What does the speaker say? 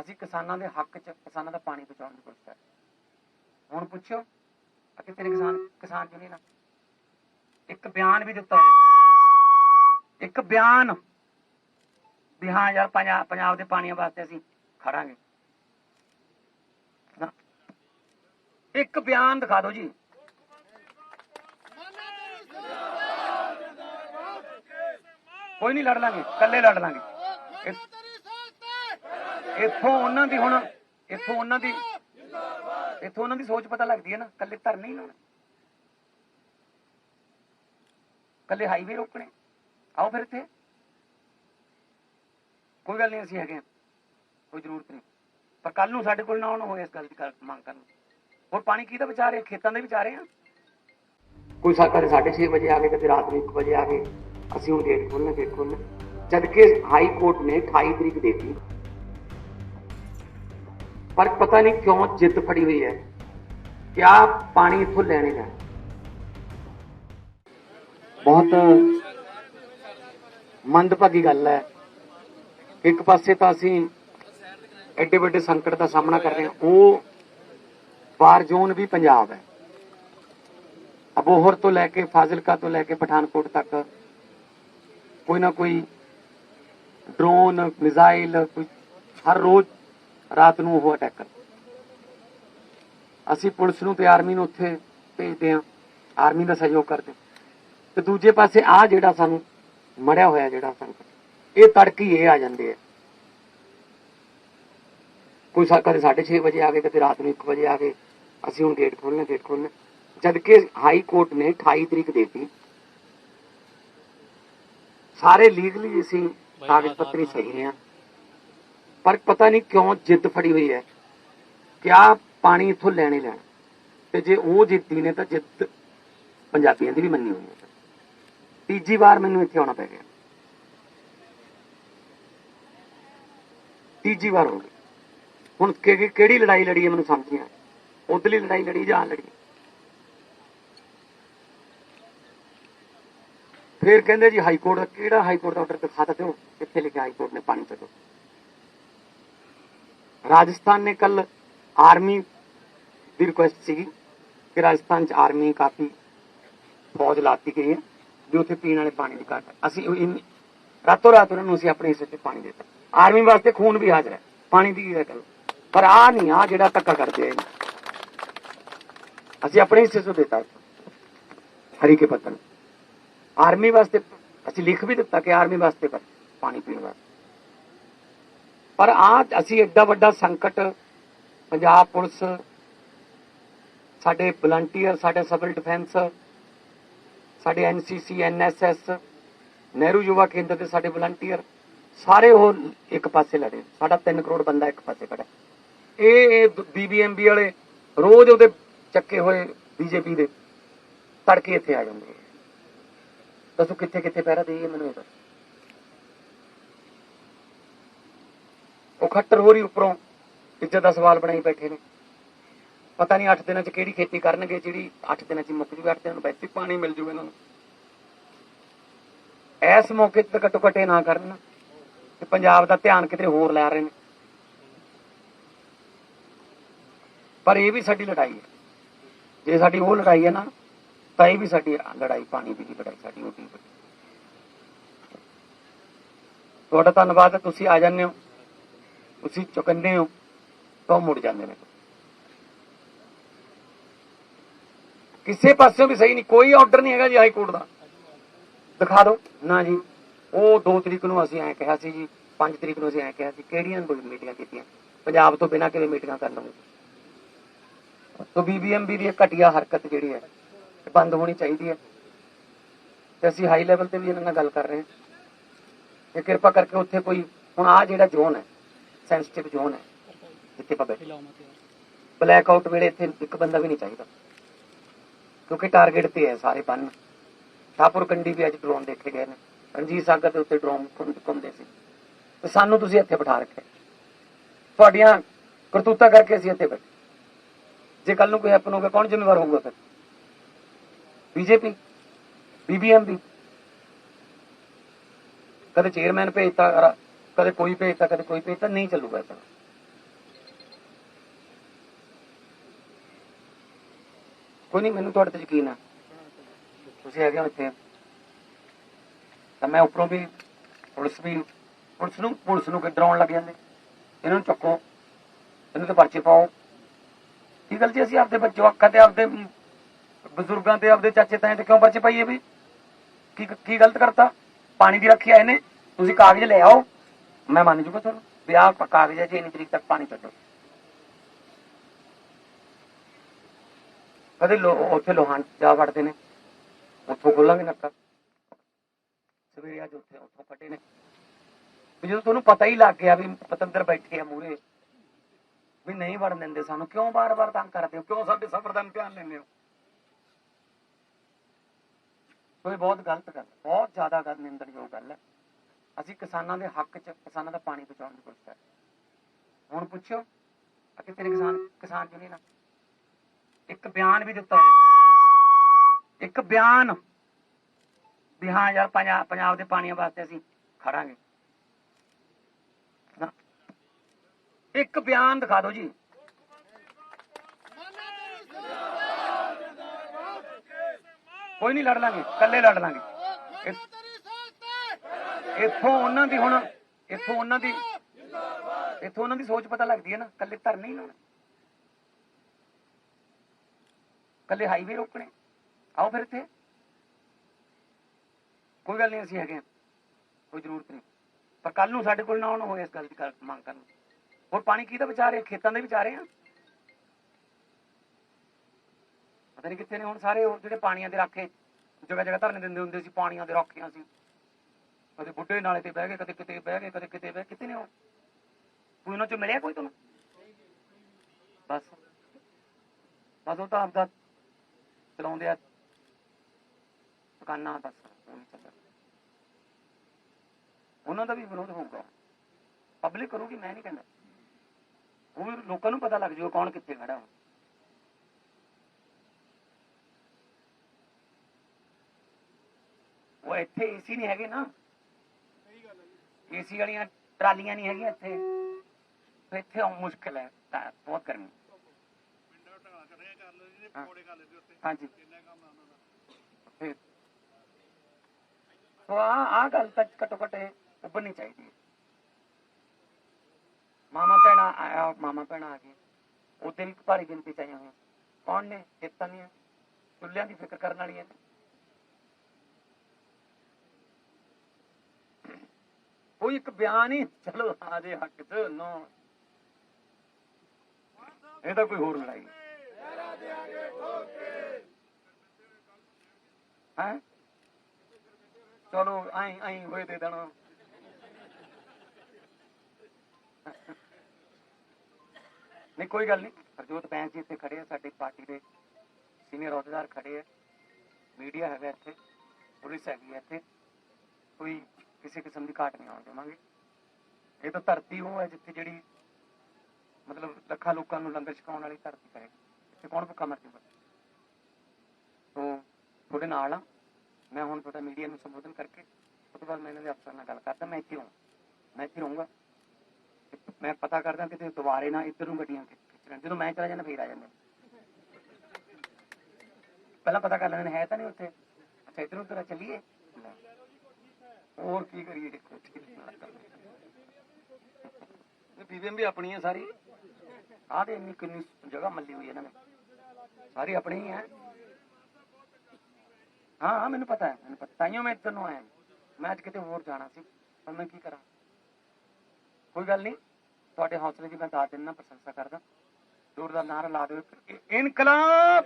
ਅਸੀਂ ਕਿਸਾਨਾਂ ਦੇ ਹੱਕ 'ਚ ਕਿਸਾਨਾਂ ਦਾ ਪਾਣੀ ਬਚਾਉਣ ਦੀ ਕੋਸ਼ਿਸ਼ ਕਰ। ਹੁਣ ਪੁੱਛੋ ਆ ਕਿਤੇ ਨੇ ਕਿਸਾਨ ਕਿਸਾਨ ਯੂਨੀਅਨ? ਇੱਕ ਬਿਆਨ ਵੀ ਦਿੱਤਾ ਉਹਨੇ ਇੱਕ ਬਿਆਨ ਵੀ ਹਾਂ ਯਾਰ ਪੰਜਾਬ ਪੰਜਾਬ ਦੇ ਪਾਣੀਆਂ ਵਾਸਤੇ ਅਸੀਂ ਖੜਾਂਗੇ। ਇੱਕ ਬਿਆਨ ਦਿਖਾ ਦਿਓ ਜੀ ਕੋਈ ਨਹੀਂ ਲੜ ਲਾਂਗੇ ਇਕੱਲੇ ਲੜ ਲਾਂਗੇ ਇੱਥੋਂ ਉਹਨਾਂ ਦੀ ਹੁਣ, ਇੱਥੋਂ ਉਹਨਾਂ ਦੀ, ਇੱਥੋਂ ਉਹਨਾਂ ਦੀ ਸੋਚ ਪਤਾ ਲੱਗਦੀ ਹੈ ਨਾ, ਇਕੱਲੇ ਧਰਨੇ ਹੀ ਲਾਉਣੇ ਇਕੱਲੇ ਹਾਈਵੇ ਰੋਕਣੇ। ਆਓ ਫਿਰ ਇੱਥੇ। ਕੋਈ ਗੱਲ ਨਹੀਂ, ਅਸੀਂ ਹੈਗੇ ਹਾਂ। ਕੋਈ ਜ਼ਰੂਰਤ ਨਹੀਂ। ਪਰ ਕੱਲ ਨੂੰ ਸਾਡੇ ਕੋਲ ਨਾ ਆਉਣ ਹੋਏ ਇਸ ਗੱਲ ਦੀ ਮੰਗ ਕਰਨ। ਹੋਰ ਪਾਣੀ ਕਿਹਦਾ ਵਿਚਾਰ ਹੈ ਖੇਤਾਂ ਦੇ ਵਿਚਾਰੇ ਆ ਕੋਈ ਸਾਕਾਰੇ 6:30 ਵਜੇ ਆ ਗਏ ਕਦੇ ਰਾਤ ਨੂੰ 1 ਵਜੇ ਆ ਗਏ। ਅਸੀਂ ਹੁਣ ਡੇਟ ਖੋਲਣਾ ਡੇਟ ਖੋਲਣਾ ਜਦਕਿ ਹਾਈ ਕੋਰਟ ਨੇ 28 ਤਰੀਕ ਦੇ ਪਰ ਪਤਾ ਨਹੀਂ ਕਿਉਂ ਜਿੱਦ ਫੜੀ ਹੋਈ ਹੈ ਕਿ ਆ ਪਾਣੀ ਇੱਥੋਂ ਲੈਣੇ ਜਾਣਾ ਬਹੁਤ ਮੰਦਭਾਗੀ ਗੱਲ ਹੈ। ਇੱਕ ਪਾਸੇ ਤਾਂ ਅਸੀਂ ਐਡੇ ਵੱਡੇ ਸੰਕਟ ਦਾ ਸਾਹਮਣਾ ਕਰ ਰਹੇ ਹਾਂ। ਉਹ ਵਾਰ ਜ਼ੋਨ ਵੀ ਪੰਜਾਬ ਹੈ। ਅਬੋਹਰ ਤੋਂ ਲੈ ਕੇ ਫਾਜ਼ਿਲਕਾ ਤੋਂ ਲੈ ਕੇ ਪਠਾਨਕੋਟ ਤੱਕ ਕੋਈ ਨਾ ਕੋਈ ਡਰੋਨ, ਮਿਜ਼ਾਈਲ, ਕੋਈ ਹਰ ਰੋਜ਼ ਰਾਤ ਨੂੰ ਉਹ ਅਟੈਕ ਕਰ ਅਸੀਂ ਪੁਲਿਸ ਨੂੰ ਤੇ ਆਰਮੀ ਨੂੰ ਉੱਥੇ ਭੇਜਦੇ ਹਾਂ। ਆਰਮੀ ਦਾ ਸਹਿਯੋਗ ਕਰਦੇ ਤੇ ਦੂਜੇ ਪਾਸੇ ਆ ਜਿਹੜਾ ਸਾਨੂੰ ਮੜਿਆ ਹੋਇਆ ਜਿਹੜਾ ਸੰਕਟ ਇਹ ਤੜਕੀ ਇਹ ਆ ਜਾਂਦੇ ਆ। ਕੋਈ ਕਦੇ 6:30 ਵਜੇ ਆ ਗਏ ਕਦੇ ਰਾਤ ਨੂੰ 1 ਵਜੇ ਆ ਗਏ। ਅਸੀਂ ਹੁਣ ਗੇਟ ਖੋਲਣਾ ਗੇਟ ਖੋਲਣਾ ਜਦ ਕਿ ਹਾਈ ਕੋਰਟ ਨੇ 28 ਤਰੀਕ ਦਿੱਤੀ। ਸਾਰੇ ਲੀਗਲੀ ਅਸੀਂ ਕਾਗਜ਼ ਪੱਤਰੀ ਸਹੀ ਹਾਂ। ਪਰ ਪਤਾ ਨਹੀਂ ਕਿਉਂ ਜਿੱਦ ਫੜੀ ਹੋਈ ਹੈ ਕਿ ਆ ਪਾਣੀ ਇੱਥੋਂ ਲੈਣੇ ਲੈਣਾ। ਤੇ ਜੇ ਉਹ ਜਿੱਤੀ ਨੇ ਤਾਂ ਜਿੱਦ ਪੰਜਾਬੀਆਂ ਦੀ ਵੀ ਮੰਨੀ ਹੋਈ ਹੈ। ਤੀਜੀ ਵਾਰ ਮੈਨੂੰ ਇੱਥੇ ਆਉਣਾ ਪੈ ਗਿਆ। ਤੀਜੀ ਵਾਰ ਹੋ ਗਈ। ਹੁਣ ਕਿਹੜੀ ਲੜਾਈ ਲੜੀ ਹੈ ਮੈਨੂੰ ਸਮਝ ਨਹੀਂ ਆ ਉਧਰਲੀ ਲੜਾਈ ਲੜੀ ਜਾਂ ਆਹ ਲੜੀ? ਫਿਰ ਕਹਿੰਦੇ ਜੀ ਹਾਈ ਕੋਰਟ ਦਾ ਕਿਹੜਾ ਹਾਈ ਕੋਰਟ ਦਾ ਆਰਡਰ ਦਿਖਾ ਤਾ ਦਿਓ ਕਿੱਥੇ ਲਿਖਿਆ ਹਾਈ ਕੋਰਟ ਨੇ ਪਾਣੀ ਚੱਲੋ ਰਾਜਸਥਾਨ ਨੇ ਕੱਲ ਆਰਮੀ ਦੀ ਰਿਕੁਐਸਟ ਸੀਗੀ ਕਿ ਰਾਜਸਥਾਨ ਚ ਆਰਮੀ ਕਾਫੀ ਫੌਜ ਲਾਤੀ ਗਈ ਹੈ, ਜੋ ਉੱਥੇ ਪੀਣ ਵਾਲੇ ਪਾਣੀ ਦੀ ਘਾਟ ਅਸੀਂ ਰਾਤੋਂ ਰਾਤ ਉਹਨਾਂ ਨੂੰ ਅਸੀਂ ਆਪਣੇ ਹਿੱਸੇ 'ਚ ਪਾਣੀ ਦਿੱਤਾ। ਆਰਮੀ ਵਾਸਤੇ ਖੂਨ ਵੀ ਹਾਜ਼ਰ ਹੈ, ਪਾਣੀ ਦੀ ਕੀ ਗੱਲ। ਪਰ ਆ ਨਹੀਂ ਆ ਜਿਹੜਾ ਧੱਕਾ ਕਰਦੇ ਆ ਅਸੀਂ ਆਪਣੇ ਹਿੱਸੇ 'ਚੋਂ ਦਿੱਤਾ ਹਰੀ ਕੇ ਪੱਤਨ ਆਰਮੀ ਵਾਸਤੇ ਅਸੀਂ ਲਿਖ ਵੀ ਦਿੱਤਾ ਕਿ ਆਰਮੀ ਵਾਸਤੇ ਪਰ ਪਾਣੀ ਪੀਣ ਵਾਸਤੇ। ਪਰ ਆ ਅਸੀਂ ਐਡਾ ਵੱਡਾ ਸੰਕਟ, ਪੰਜਾਬ ਪੁਲਿਸ, ਸਾਡੇ ਵਲੰਟੀਅਰ ਸਾਡੇ ਸਿਵਲ ਡਿਫੈਂਸ ਸਾਡੇ ਐਨਸੀਸੀ ਐਨਐਸਐਸ ਨਹਿਰੂ ਯੁਵਾ ਕੇਂਦਰ ਦੇ ਸਾਡੇ ਵਲੰਟੀਅਰ ਸਾਰੇ ਉਹ ਇੱਕ ਪਾਸੇ ਲੜੇ। ਸਾਡਾ 3 ਕਰੋੜ ਬੰਦਾ ਇੱਕ ਪਾਸੇ ਖੜਾ ਇਹ ਬੀਬੀਐਮਬੀ ਵਾਲੇ ਰੋਜ਼ ਉਹਦੇ ਚੱਕੇ ਹੋਏ ਬੀਜੇਪੀ ਦੇ ਤੜਕੇ ਇੱਥੇ ਆ ਜਾਂਦੇ ਦੱਸੋ ਕਿੱਥੇ ਕਿੱਥੇ ਪਹਿਰਾ ਦੇਈਏ ਮੈਨੂੰ ਇਹ ਦੱਸੋ। ਉਹ ਖੱਟਰ ਹੋ ਰਹੀ ਉੱਪਰੋਂ ਇੱਜ਼ਤ ਦਾ ਸਵਾਲ ਬਣਾਈ ਬੈਠੇ ਨੇ। ਪਤਾ ਨਹੀਂ 8 ਦਿਨਾਂ ਚ ਕਿਹੜੀ ਖੇਤੀ ਕਰਨਗੇ, ਜਿਹੜੀ 8 ਦਿਨਾਂ ਚ ਮੁੱਕ ਜੂਗੀ 8 ਦਿਨਾਂ ਨੂੰ ਵੈਸੇ ਪਾਣੀ ਮਿਲ ਜੂਗਾ ਇਹਨਾਂ ਨੂੰ। ਇਸ ਮੌਕੇ ਤੇ ਘੱਟੋ ਘੱਟ ਇਹ ਨਾ ਕਰਨ ਕਿ ਪੰਜਾਬ ਦਾ ਧਿਆਨ ਕਿਤੇ ਹੋਰ ਲੈ ਰਹੇ ਨੇ। ਪਰ ਇਹ ਵੀ ਸਾਡੀ ਲੜਾਈ ਹੈ। ਜੇ ਸਾਡੀ ਉਹ ਲੜਾਈ ਹੈ ਨਾ, ਤਾਂ ਇਹ ਵੀ ਸਾਡੀ ਲੜਾਈ, ਪਾਣੀ ਦੀ ਵੀ ਲੜਾਈ, ਸਾਡੀ ਉਹ ਵੀ ਤੁਹਾਡਾ ਧੰਨਵਾਦ, ਤੁਸੀਂ ਆ ਜਾਂਦੇ ਹੋ। ਤੁਸੀਂ ਚੁਕੰਨੇ ਹੋ ਤਾਂ ਮੁੜ ਜਾਂਦੇ ਨੇ। ਕਿਸੇ ਪਾਸਿਓਂ ਵੀ ਸਹੀ ਨਹੀਂ ਕੋਈ ਆਰਡਰ ਨਹੀਂ ਹੈਗਾ ਜੀ ਹਾਈ ਕੋਰਟ ਦਾ। ਦਿਖਾ ਦਿਓ। ਨਾ ਜੀ। ਉਹ 2 ਤਰੀਕ ਨੂੰ ਅਸੀਂ ਐਂ ਕਿਹਾ ਸੀ ਜੀ 5 ਤਰੀਕ ਨੂੰ ਅਸੀਂ ਐਂ ਕਿਹਾ ਸੀ ਕਿਹੜੀਆਂ ਮੀਟਿੰਗਾਂ ਕੀਤੀਆਂ? ਪੰਜਾਬ ਤੋਂ ਬਿਨਾਂ ਕਿਵੇਂ ਮੀਟਿੰਗਾਂ ਕਰ ਲਵਾਂਗੇ ਤੋਂ ਬੀਬੀਐਮਬੀ ਦੀ ਇਹ ਘਟੀਆ ਹਰਕਤ ਜਿਹੜੀ ਹੈ ਇਹ ਬੰਦ ਹੋਣੀ ਚਾਹੀਦੀ ਹੈ। ਤੇ ਅਸੀਂ ਹਾਈ ਲੈਵਲ ਤੇ ਵੀ ਇਹਨਾਂ ਨਾਲ ਗੱਲ ਕਰ ਰਹੇ ਹਾਂ। ਕਿ ਕਿਰਪਾ ਕਰਕੇ ਉੱਥੇ ਕੋਈ ਹੁਣ ਆ ਜਿਹੜਾ ਜ਼ੋਨ ਹੈ ਸੈਂਸਿਟਿਵ ਜ਼ੋਨ ਹੈ ਜਿੱਥੇ ਆਪਾਂ ਬੈਠੇ। ਬਲੈਕ ਆਊਟ ਵੇਲੇ ਇੱਥੇ ਇੱਕ ਬੰਦਾ ਵੀ ਨਹੀਂ ਚਾਹੀਦਾ। ਕਿਉਂਕਿ ਟਾਰਗੇਟ ਤੇ ਹੈ ਸਾਰੇ ਬੰਨ ਠਾਪੁਰ ਕੰਡੀ ਵੀ ਅੱਜ ਡਰੋਨ ਦੇਖੇ ਗਏ ਨੇ। ਰਣਜੀਤ ਸਾਗਰ ਦੇ ਉੱਤੇ ਡਰੋਨ ਘੁੰਮਦੇ ਸੀ। ਤੇ ਸਾਨੂੰ ਤੁਸੀਂ ਇੱਥੇ ਬਿਠਾ ਰੱਖਿਆ। ਤੁਹਾਡੀਆਂ ਕਰਤੂਤਾਂ ਕਰਕੇ ਅਸੀਂ ਇੱਥੇ ਬੈਠੇ। ਜੇ ਕੱਲ ਨੂੰ ਕੋਈ ਹੈਪਨ ਹੋ ਗਿਆ ਕੌਣ ਜ਼ਿੰਮੇਵਾਰ ਹੋਊਗਾ ਫਿਰ? ਬੀਜੇਪੀ ਬੀਬੀਐਮਬੀ ਕਦੇ ਚੇਅਰਮੈਨ ਭੇਜਤਾ ਕਦੇ ਕੋਈ ਭੇਜਤਾ ਕਦੇ ਕੋਈ ਭੇਜਤਾ ਨਹੀਂ ਚੱਲੂਗਾ ਸਰ ਕੋਈ ਨਹੀਂ, ਮੈਨੂੰ ਤੁਹਾਡੇ ਤੇ ਯਕੀਨ ਆ। ਤੁਸੀਂ ਹੈਗੇ ਹੋ ਇੱਥੇ। ਤਾਂ ਮੈਂ ਉੱਪਰੋਂ ਵੀ ਪੁਲਿਸ ਵੀ, ਪੁਲਿਸ ਨੂੰ ਪੁਲਿਸ ਨੂੰ ਕਿਡਰਾਉਣ ਲੱਗ ਜਾਂਦੇ। ਇਹਨਾਂ ਨੂੰ ਚੱਕੋ। ਇਹਨਾਂ ਤੇ ਪਰਚੇ ਪਾਓ। ਕੀ ਗੱਲ ਜੀ, ਅਸੀਂ ਆਪਦੇ ਬੱਚੇ ਵਕਤ ਤੇ ਆਪਦੇ, ਬਜ਼ੁਰਗਾਂ ਤੇ ਆਪਦੇ ਚਾਚੇ ਤਾਏ ਤੇ ਕਿਉਂ ਪਰਚੇ ਪਾਈਏ ਵੀ? ਕੀ ਕੀ ਗਲਤ ਕਰਤਾ? ਪਾਣੀ ਦੀ ਰੱਖਿਆ ਇਹਨੇ ਤੁਸੀਂ ਕਾਗਜ਼ ਲੈ ਆਓ। ਮੈਂ ਮੰਨ ਜੂਗਾ ਤੁਹਾਨੂੰ ਵੀ ਆਹ ਪ- ਕਾਗਜ਼ ਹੈ ਜੀ ਇੰਨੀ ਤਰੀਕ ਤੱਕ ਪਾਣੀ ਕਦੇ ਲੋ ਉੱਥੇ ਲੋਹਾਨ ਜਾ ਵੜਦੇ ਨੇ। ਉੱਥੋਂ ਖੋਲਾਂਗੇ ਨੱਕਾ। ਸਵੇਰੇ ਅੱਜ ਉੱਥੇ ਉੱਥੋਂ ਕੱਢੇ ਨੇ। ਵੀ ਜਦੋਂ ਤੁਹਾਨੂੰ ਪਤਾ ਹੀ ਲੱਗ ਗਿਆ ਵੀ ਪਤੰਦਰ ਬੈਠੇ ਆ ਮੂਰੇ ਵੀ ਨਹੀਂ ਵੜਨ ਦਿੰਦੇ ਸਾਨੂੰ, ਕਿਉਂ ਬਾਰ-ਬਾਰ ਤੰਗ ਕਰਦੇ ਹੋ? ਕਿਉਂ ਸਾਡੇ ਸਫਰ ਦਾ ਇਮਤਿਹਾਨ ਲੈਂਦੇ ਹੋ? ਕੋਈ ਬਹੁਤ ਗਲਤ ਗੱਲ ਬਹੁਤ ਜ਼ਿਆਦਾ ਗੱਲ ਨਿੰਦਣਯੋਗ ਗੱਲ ਹੈ। ਅਸੀਂ ਕਿਸਾਨਾਂ ਦੇ ਹੱਕ 'ਚ ਕਿਸਾਨਾਂ ਦਾ ਪਾਣੀ ਬਚਾਉਣ ਦੀ ਕੋਸ਼ਿਸ਼ ਕਰ। ਹੁਣ ਪੁੱਛੋ ਆ ਕਿਤੇ ਨੇ ਕਿਸਾਨ ਕਿਸਾਨ ਯੂਨੀਅਨ? ਇੱਕ ਬਿਆਨ ਵੀ ਦਿੱਤਾ ਹੈ ਇੱਕ ਬਿਆਨ ਵੀ ਹਾਂ ਯਾਰ ਪੰਜਾਬ ਪੰਜਾਬ ਦੇ ਪਾਣੀਆਂ ਵਾਸਤੇ ਅਸੀਂ ਖੜਾਂਗੇ। ਇੱਕ ਬਿਆਨ ਦਿਖਾ ਦਿਓ ਜੀ ਕੋਈ ਨਹੀਂ ਲੜ ਲਾਂਗੇ ਇਕੱਲੇ ਲੜ ਲਾਂਗੇ ਇੱਥੋਂ ਉਹਨਾਂ ਦੀ ਹੁਣ, ਇੱਥੋਂ ਉਹਨਾਂ ਦੀ, ਇੱਥੋਂ ਉਹਨਾਂ ਦੀ ਸੋਚ ਪਤਾ ਲੱਗਦੀ ਹੈ ਨਾ, ਇਕੱਲੇ ਧਰ ਨਹੀਂ ਲਾਉਣਾ ਇਕੱਲੇ ਹਾਈਵੇ ਰੋਕਣੇ। ਆਓ ਫਿਰ ਇੱਥੇ। ਕੋਈ ਗੱਲ ਨਹੀਂ, ਅਸੀਂ ਹੈਗੇ ਕੋਈ ਜ਼ਰੂਰਤ ਨਹੀਂ। ਪਰ ਕੱਲ ਨੂੰ ਸਾਡੇ ਕੋਲ ਨਾ ਆਉਣ ਹੋਏ ਇਸ ਗੱਲ ਦੀ ਮੰਗ ਕਰਨ। ਹੋਰ ਪਾਣੀ ਕਿਹਦਾ ਵਿਚਾਰੇ ਖੇਤਾਂ ਦੇ ਵਿਚਾਰੇ ਆ ਪਤਾ ਨਹੀਂ ਕਿੱਥੇ ਨੇ ਹੁਣ ਸਾਰੇ, ਉਹ ਜਿਹੜੇ ਪਾਣੀਆਂ ਦੇ ਰਾਖੇ ਜਗ੍ਹਾ ਜਗ੍ਹਾ ਧਰਨੇ ਦਿੰਦੇ ਹੁੰਦੇ ਸੀ, ਪਾਣੀਆਂ ਦੇ ਰਾਖੀਆਂ ਸੀ। ਕਦੇ ਬੁੱਢੇ ਨਾਲੇ ਤੇ ਬਹਿ ਗਏ, ਕਦੇ ਕਿਤੇ ਬਹਿ ਗਏ, ਕਦੇ ਕਿਤੇ ਬਹਿ ਕਿਤੇ ਨੇ ਉਹ ਕੋਈ ਉਹਨਾਂ ਚੋਂ ਮਿਲਿਆ ਕੋਈ ਤੁਹਾਨੂੰ ਬਸ। ਬਸ ਉਹ ਤਾਂ ਆਪਦਾ ਚਲਾਉਂਦੇ ਆ। ਦੁਕਾਨਾਂ ਬਸ। ਉਹਨਾਂ ਦਾ ਵੀ ਵਿਰੋਧ ਹੋਊਗਾ। ਪਬਲਿਕ ਕਰੂਗੀ, ਮੈਂ ਨਹੀਂ ਕਹਿੰਦਾ। ਉਹ ਲੋਕਾਂ ਨੂੰ ਪਤਾ ਲੱਗ ਜਾਊਗਾ ਕੌਣ ਕਿੱਥੇ ਖੜਾ ਹੋ ਉਹ ਇੱਥੇ ਏਸੀ ਨਹੀਂ ਹੈਗੇ ਨਾ। ਏਸੀ ਵਾਲੀਆਂ ਟਰਾਲੀਆਂ ਨਹੀਂ ਹੈਗੀਆਂ ਇੱਥੇ। ਫਿਰ ਇੱਥੇ ਆਉਣ ਮੁਸ਼ਕਲ ਹੈ, ਤਾਂ ਬਹੁਤ ਗਰਮੀ। ਹਾਂਜੀ। ਫਿਰ ਸੋ ਆ ਆ ਗੱਲ ਤੱਕ ਘੱਟੋ ਘੱਟ ਇਹ ਉੱਭਰਨੀ ਚਾਹੀਦੀ ਹੈ। ਮਾਮਾ ਭੈਣਾ ਆਇਆ ਮਾਮਾ ਭੈਣਾ ਆ ਗਏ ਉਹਦੇ ਵੀ ਭਾਰੀ ਗਿਣਤੀ ਚ ਹੋਈਆਂ। ਕੌਣ ਨੇ? ਚੇਤਾ ਨਹੀਂ ਚੁੱਲ੍ਹਿਆਂ ਦੀ ਫਿਕਰ ਕਰਨ ਵਾਲੀਆਂ ਨੇ। ਕੋਈ ਇੱਕ ਬਿਆਨ ਹੀ ਚਲੋ, ਆ ਦੇ ਹੱਕ ਚ, ਨੋ। ਇਹ ਤਾਂ ਕੋਈ ਹੋਰ ਲੜਾਈ ਹੈ? ਚਲੋ ਆਈ ਆਈ ਹੋਏ ਦੇ ਦੇਣਾ। ਨਹੀਂ, ਕੋਈ ਗੱਲ ਨਹੀਂ। ਹਰਜੋਤ ਬੈਂਸ ਜੀ ਇੱਥੇ ਖੜੇ ਆ, ਸਾਡੀ ਪਾਰਟੀ ਦੇ ਸੀਨੀਅਰ ਅਹੁਦੇਦਾਰ ਖੜੇ ਆ। ਮੀਡੀਆ ਹੈਗਾ ਇੱਥੇ, ਪੁਲਿਸ ਹੈਗੀ ਹੈ ਇੱਥੇ। ਕੋਈ ਕਿਸੇ ਕਿਸਮ ਦੀ ਘਾਟ ਨਹੀਂ ਆਉਣ ਦੇਵਾਂਗੇ। ਇਹ ਤਾਂ ਧਰਤੀ ਉਹ ਹੈ ਜਿੱਥੇ ਜਿਹੜੀ ਮਤਲਬ ਲੱਖਾਂ ਲੋਕਾਂ ਨੂੰ ਲੰਗਰ ਛਕਾਉਣ ਵਾਲੀ ਧਰਤੀ ਕਰੇਗੀ ਇੱਥੇ ਕੌਣ ਭੁੱਖਾ ਮਰ ਜੂਗਾ? ਸੋ ਤੁਹਾਡੇ ਨਾਲ ਆ। ਮੈਂ ਹੁਣ ਤੁਹਾਡਾ ਮੀਡੀਆ ਨੂੰ ਸੰਬੋਧਨ ਕਰਕੇ ਉਸ ਤੋਂ ਬਾਅਦ ਮੈਂ ਇਹਨਾਂ ਦੇ ਅਫਸਰ ਨਾਲ ਗੱਲ ਕਰਦਾ। ਮੈਂ ਇੱਥੇ ਹਾਂ ਮੈਂ ਇੱਥੇ ਰਹੂੰਗਾ। ਮੈਂ ਪਤਾ ਕਰਦਾ ਕਿਤੇ ਦੁਬਾਰੇ ਨਾ ਇੱਧਰ ਨੂੰ ਗੱਡੀਆਂ ਖਿੱਚ ਜਦੋਂ ਮੈਂ ਚਲਾ ਜਾਂਦਾ ਫੇਰ ਆ ਜਾਂਦਾ ਪਹਿਲਾਂ ਪਤਾ ਕਰ ਲੈਂਦੇ ਹੈ ਤਾਂ ਨਹੀਂ ਉੱਥੇ। ਅੱਛਾ ਇੱਧਰ ਉੱਧਰ ਆ, ਚੱਲੀਏ। ਹੋਰ ਕੀ ਕਰੀਏ ਦੇਖੋ ਵੀ ਆਪਣੀ ਸਾਰੀ। ਆਹ ਤੇ ਇੰਨੀ ਕਿੰਨੀ ਜਗ੍ਹਾ ਮੱਲੀ ਹੋਈ ਇਹਨਾਂ ਨੇ। ਸਾਰੀ ਆਪਣੀ ਹੀ ਹੈ। ਹਾਂ ਹਾਂ, ਮੈਨੂੰ ਪਤਾ ਹੈ, ਮੈਨੂੰ ਪਤਾ। ਤਾਈਓ ਮੈਂ ਇੱਧਰ ਨੂੰ ਆਇਆ। ਮੈਂ ਅੱਜ ਕਿਤੇ ਹੋਰ ਜਾਣਾ ਸੀ, ਪਰ ਮੈਂ ਕੀ ਕਰਾਂ? ਕੋਈ ਗੱਲ ਨਹੀਂ, ਤੁਹਾਡੇ ਹੌਸਲੇ ਦੀ ਮੈਂ ਦਾਤ ਦਿੰਦਾ, ਪ੍ਰਸ਼ੰਸਾ ਕਰਦਾ। ਜ਼ੋਰਦਾਰ ਨਾਰਾ ਲਾ ਦਿਓ ਇਨਕਲਾਬ!